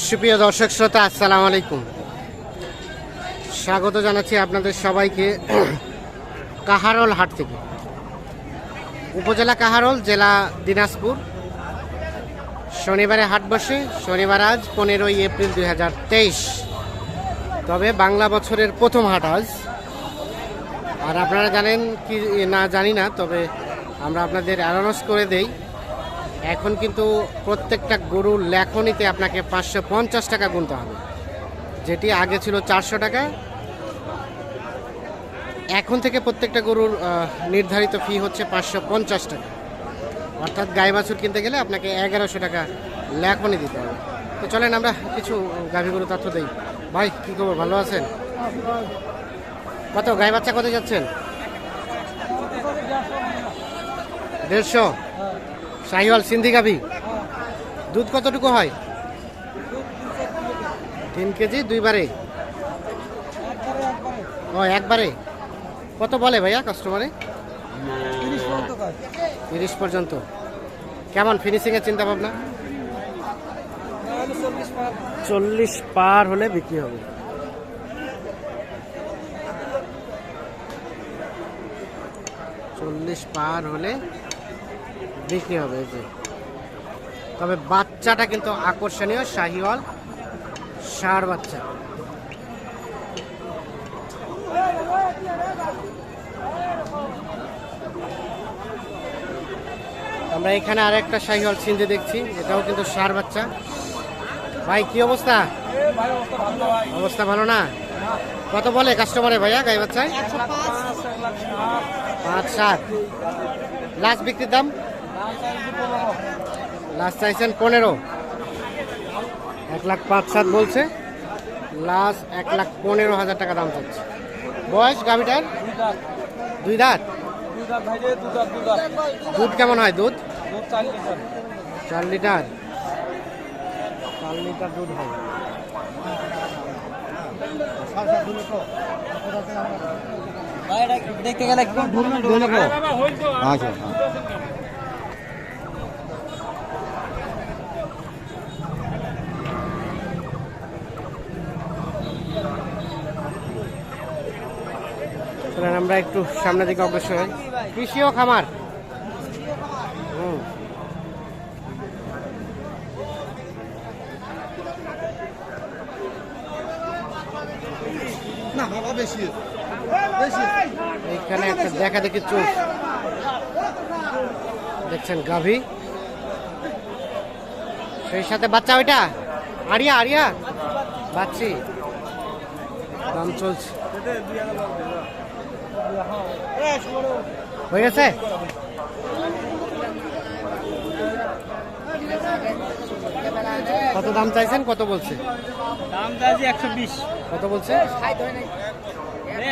সুপ্রিয় দর্শক শ্রোতা, আসসালামু আলাইকুম। স্বাগত জানাচ্ছি আপনাদের সবাইকে কাহারল হাট থেকে। উপজেলা কাহারল, জেলা দিনাজপুর। শনিবারে হাট বসে, শনিবার আজ, পনেরোই এপ্রিল দু হাজার তেইশ। তবে বাংলা বছরের প্রথম হাট আজ। আর আপনারা জানেন কি না জানি না, তবে আমরা আপনাদের অ্যানাউন্স করে দেই। এখন কিন্তু প্রত্যেকটা গরুর লেখনিতে আপনাকে পাঁচশো পঞ্চাশ টাকা গুনতে হবে। যেটি আগে ছিল চারশো টাকা। এখন থেকে প্রত্যেকটা গরুর নির্ধারিত ফি হচ্ছে পাঁচশো পঞ্চাশ টাকা। অর্থাৎ গাই বাছুর কিনতে গেলে আপনাকে এগারোশো টাকা লেখনি দিতে হবে। তো চলেন আমরা কিছু গাভী গরু তথ্য দিই। ভাই, কী খবর? ভালো আছেন? কত? গাই বাচ্চা কত যাচ্ছেন? দেড়শো? শাহিওয়াল সিন্ধি গাভি। দুধ কতটুকু হয়? তিন কেজি দুইবারে? ও একবারে? কত বলে ভাইয়া কাস্টমারে তিরিশ পর্যন্ত। কেমন ফিনিশিং এর চিন্তা ভাবনা? চল্লিশ পার হলে বিক্রি হবে। চল্লিশ পার হলে বিক্রি হবে এই যে তবে বাচ্চাটা কিন্তু আকর্ষণীয় শাহিওয়াল ষাঁড় বাচ্চা। আমরা এখানে আরেকটা শাহিওয়াল সিন্ধে দেখছি এটাও কিন্তু ষাঁড় বাচ্চা। ভাই কি অবস্থা? অবস্থা ভালো না? কত বলে কাস্টমারে ভাইয়া গাই বাচ্চায়? পাঁচ। সাত লাস্ট বিক্রির দাম? লাস্ট চাইছেন পনেরো। এক লাখ পাঁচ সাত বলছে। লাস্ট এক লাখ পনেরো হাজার টাকা দাম চাচ্ছে। বয়স গাভিটার? দুই দাঁত। দুধ কেমন হয় দুধ? চার লিটার। চার লিটার। দুধ হয়। দেখতে গেলে ধরে আচ্ছা। চলেন আমরা একটু সামনের দিকে অগ্রসর হই। কৃষি ও খামার। হুম। না বাবা বেশি। বেশি। এইখানে একটা দেখা দেখি চোখ দেখছেন গাভী? সেই সাথে বাচ্চা ওইটা? আরিয়া আরিয়া? বাচ্চি। দাম চলছে। হয়ে গেছে? কত দাম চাইছেন? কত বলছে? দাম চাইছি একশো বিশ। কত বলছে?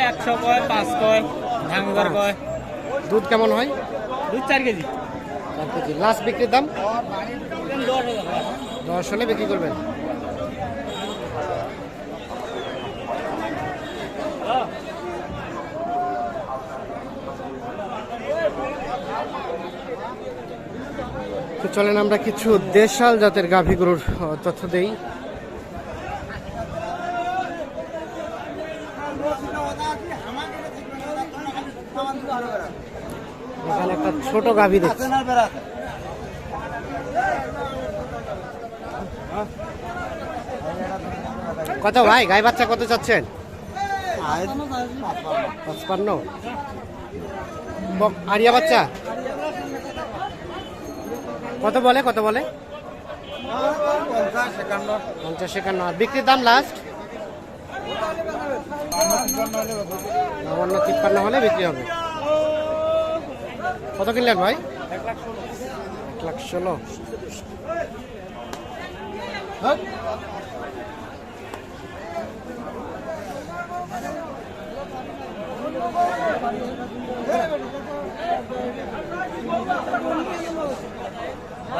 একশো কয় পাঁচ কয় ভাঙ্গার কয়। দুধ কেমন হয়? দুধ চার কেজি। চার কেজি। লাস্ট বিক্রির দাম? দশ হলে বিক্রি করবেন। তো চলেন আমরা কিছু দেশাল জাতের গাভী গরুর তথ্য দেই। এখানে একটা ছোট গাভী দেখছি। কত ভাই? গাই বাচ্চা কত চাচ্ছেন? পঁচপান্ন। আরিয়া বাচ্চা? কত বলে কত বলে? পঞ্চাশ একান্ন। বিক্রির দাম লাস্ট নবান্ন, তিপ্পান্ন হলে বিক্রি হবে। কত কিনলেন ভাই? এক লাখ ষোলো।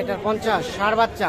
এটা পঞ্চাশ ষাট বাচ্চা।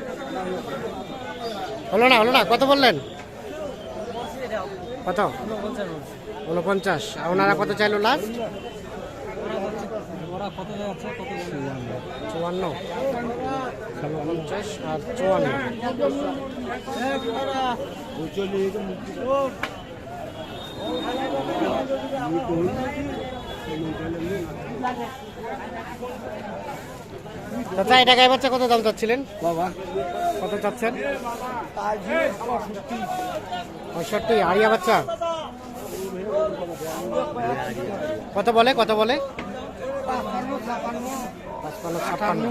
হলো না হলো না, কত বললেন? কত? উনপঞ্চাশ আর ওনারা কত চাইলো লাস্ট চুয়ান্ন। আর চুয়ান্ন। এটা গায়ে কত দাম চাচ্ছিলেন? বাবা। কত চাচ্ছেন? পঁয়ষট্টি। আড়িয়া বাচ্চা? কত বলে কত বলে? পাঁচপান্ন ছাপ্পান্ন।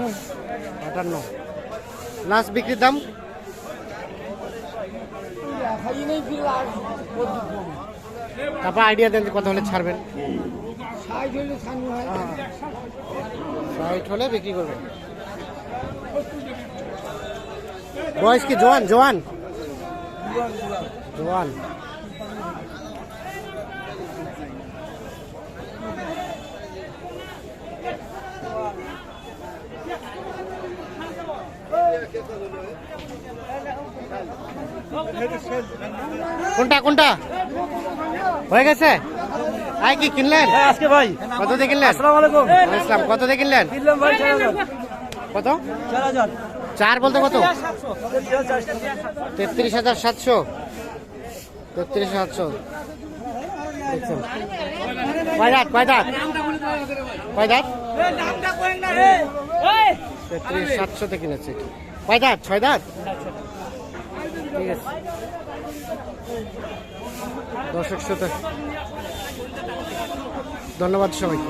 আটান্ন। লাস্ট বিক্রির দাম? তারপর আইডিয়া দেন কত হলে ছাড়বেন। ষাট হলে বিক্রি করবেন। বয়স কি জোয়ান জোয়ান জোয়ান কোনটা কোনটা? হয়ে গেছে? আই কি কিনলেন? আজকে ভাই। কত দিয়ে কিনলেন? আসসালামু আলাইকুম। ইসলাম কত দিয়ে কিনলেন? কিনলাম ভাই চার হাজার। কত? চার হাজার। চার বলতে কত? তেত্রিশ হাজার সাতশো। তেত্রিশ সাতশো। তেত্রিশ সাতশোতে ছয় ঠিক আছে। দর্শক শ্রোতা, ধন্যবাদ সবাইকে।